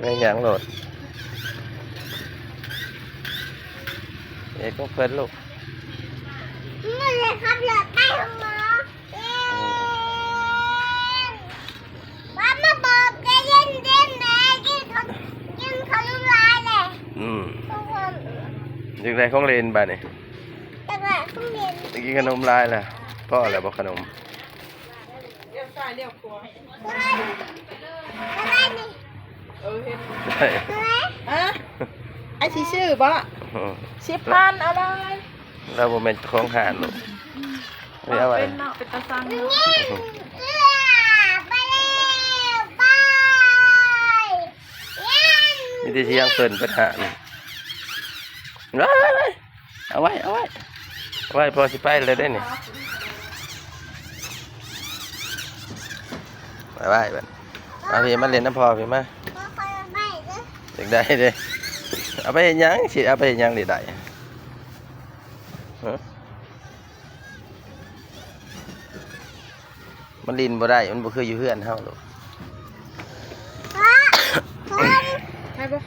เป็นหยังโหลดเอกก็เพิ่นลูกมันเลยครับเหลือใต้ห้องหมอเย็นว่ามาบอกใจเย็นเย็นๆนะกินเขากินเขาลุลายเลยอืมทุกคนยังไงของเล่นบ้านี่แต่ว่าต้องเรียนตะกี้ขนมลายล่ะพ่อแล้วบอกขนมเลี้ยวซ้ายเลี้ยวขวาอะไรนี่ ไรอะไอ้ที่ชื่อบ่อืมสิบพันเอาได้เราบ่แม่นของหานลูกไม่เอาไว้เป็นเนาะเป็นตาซังเนาะเงี้ยเสื้อไปเร็วไปเย็นมีแต่สิยังเพิ่นเพิ่นหานไว้ไว้ไว้เอาไว้เอาไว้เอาไว้พอสิไปเลยได้นี่ไปไว้บัดมาพี่มาเล่นน้ำพอพี่มาก็คอยไป จากได้เด้เอาไปยังสิเอาไปยังได้ได้มันลินบ่ได้ มันบ่เคยอยู่เพื่อนเฮาหรอกใช่ปะ